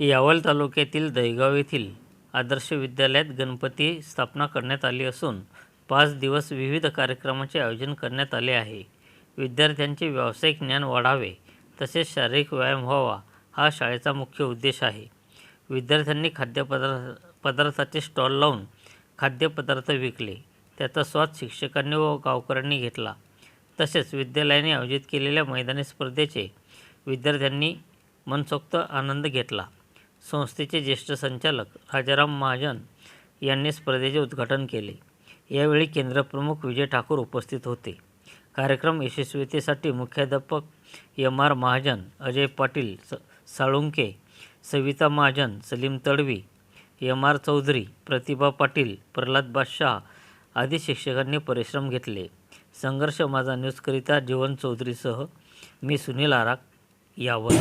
यावल तालुक्यातील दहेगाव येथील आदर्श विद्यालयात गणपती स्थापना करण्यात आली असून पाच दिवस विविध कार्यक्रमाचे आयोजन करण्यात आले आहे. विद्यार्थ्यांचे व्यावसायिक ज्ञान वाढावे तसेच शारीरिक व्यायाम व्हावा हा शाळेचा मुख्य उद्देश आहे. विद्यार्थ्यांनी खाद्यपदार्थ पदार्थाचे स्टॉल लावून खाद्यपदार्थ विकले त्याचा स्वाद शिक्षकांनी व गावकऱ्यांनी घेतला. तसेच विद्यालयाने आयोजित केलेल्या मैदानी स्पर्धेचे विद्यार्थ्यांनी मनसोक्त आनंद घेतला. संस्थेचे ज्येष्ठ संचालक राजाराम महाजन यांनी स्पर्धेचे उद्घाटन केले. यावेळी केंद्रप्रमुख विजय ठाकूर उपस्थित होते. कार्यक्रम यशस्वीतेसाठी मुख्याध्यापक एम आर महाजन अजय पाटील स साळुंके सविता महाजन सलीम तडवी एम आर चौधरी प्रतिभा पाटील प्रल्हाद बादशाह आदी शिक्षकांनी परिश्रम घेतले. संघर्ष माझा न्यूजकरिता जीवन चौधरीसह मी सुनील आराक यावर.